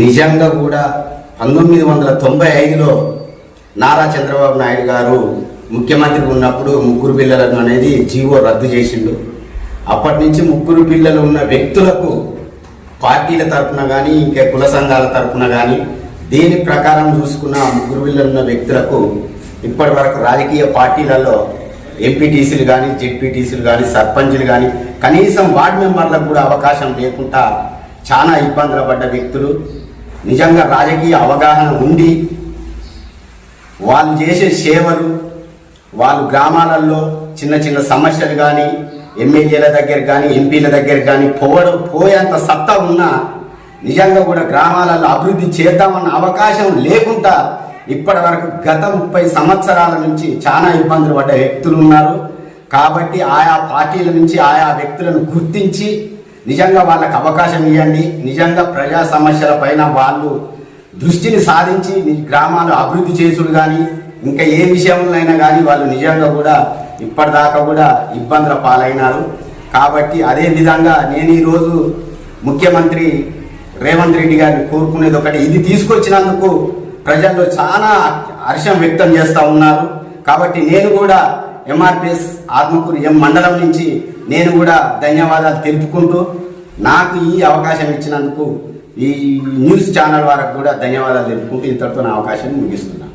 నిజంగా కూడా పంతొమ్మిది వందల తొంభై ఐదులో నారా చంద్రబాబు నాయుడు గారు ముఖ్యమంత్రి ఉన్నప్పుడు ముగ్గురు పిల్లలను అనేది జీవో రద్దు చేసిండు. అప్పటి నుంచి ముగ్గురు పిల్లలు ఉన్న వ్యక్తులకు పార్టీల తరపున కానీ ఇంకా కుల సంఘాల తరఫున కానీ దేని ప్రకారం చూసుకున్న ముగ్గురు పిల్లలు ఉన్న వ్యక్తులకు ఇప్పటి వరకు రాజకీయ పార్టీలలో ఎంపీటీసీలు కానీ జెడ్పీటీసీలు కానీ సర్పంచ్లు కానీ కనీసం వార్డు మెంబర్లకు కూడా అవకాశం లేకుండా చాలా ఇబ్బందులు పడ్డ వ్యక్తులు నిజంగా రాజకీయ అవగాహన ఉండి వాళ్ళు చేసే సేవలు వాళ్ళు గ్రామాలలో చిన్న చిన్న సమస్యలు కానీ ఎమ్మెల్యేల దగ్గర కానీ ఎంపీల దగ్గర కానీ పోవడం పోయేంత సత్తా ఉన్నా నిజంగా కూడా గ్రామాలలో అభివృద్ధి చేద్దామన్న అవకాశం లేకుండా ఇప్పటి వరకు గత ముప్పై సంవత్సరాల నుంచి చాలా ఇబ్బందులు పడ్డ వ్యక్తులు ఉన్నారు. కాబట్టి ఆయా పార్టీల నుంచి ఆయా వ్యక్తులను గుర్తించి నిజంగా వాళ్ళకి అవకాశం ఇవ్వండి. నిజంగా ప్రజా సమస్యల పైన వాళ్ళు దృష్టిని సాధించి గ్రామాలు అభివృద్ధి చేసుడు కానీ ఇంకా ఏ విషయంలోనైనా కానీ వాళ్ళు నిజంగా కూడా ఇప్పటిదాకా కూడా ఇబ్బందుల పాలైనారు. కాబట్టి అదే విధంగా నేను ఈరోజు ముఖ్యమంత్రి రేవంత్ రెడ్డి గారిని కోరుకునేది ఒకటి ఇది తీసుకొచ్చినందుకు ప్రజల్లో చాలా హర్షం వ్యక్తం చేస్తూ ఉన్నారు. కాబట్టి నేను కూడా ఎంఆర్పిఎస్ ఆత్మకూరు ఎం మండలం నుంచి నేను కూడా ధన్యవాదాలు తెలుపుకుంటూ నాకు ఈ అవకాశం ఇచ్చినందుకు ఈ న్యూస్ ఛానల్ వారికి కూడా ధన్యవాదాలు తెలుపుకుంటూ ఇంతటితో నా అవకాశాన్ని ముగిస్తున్నాను.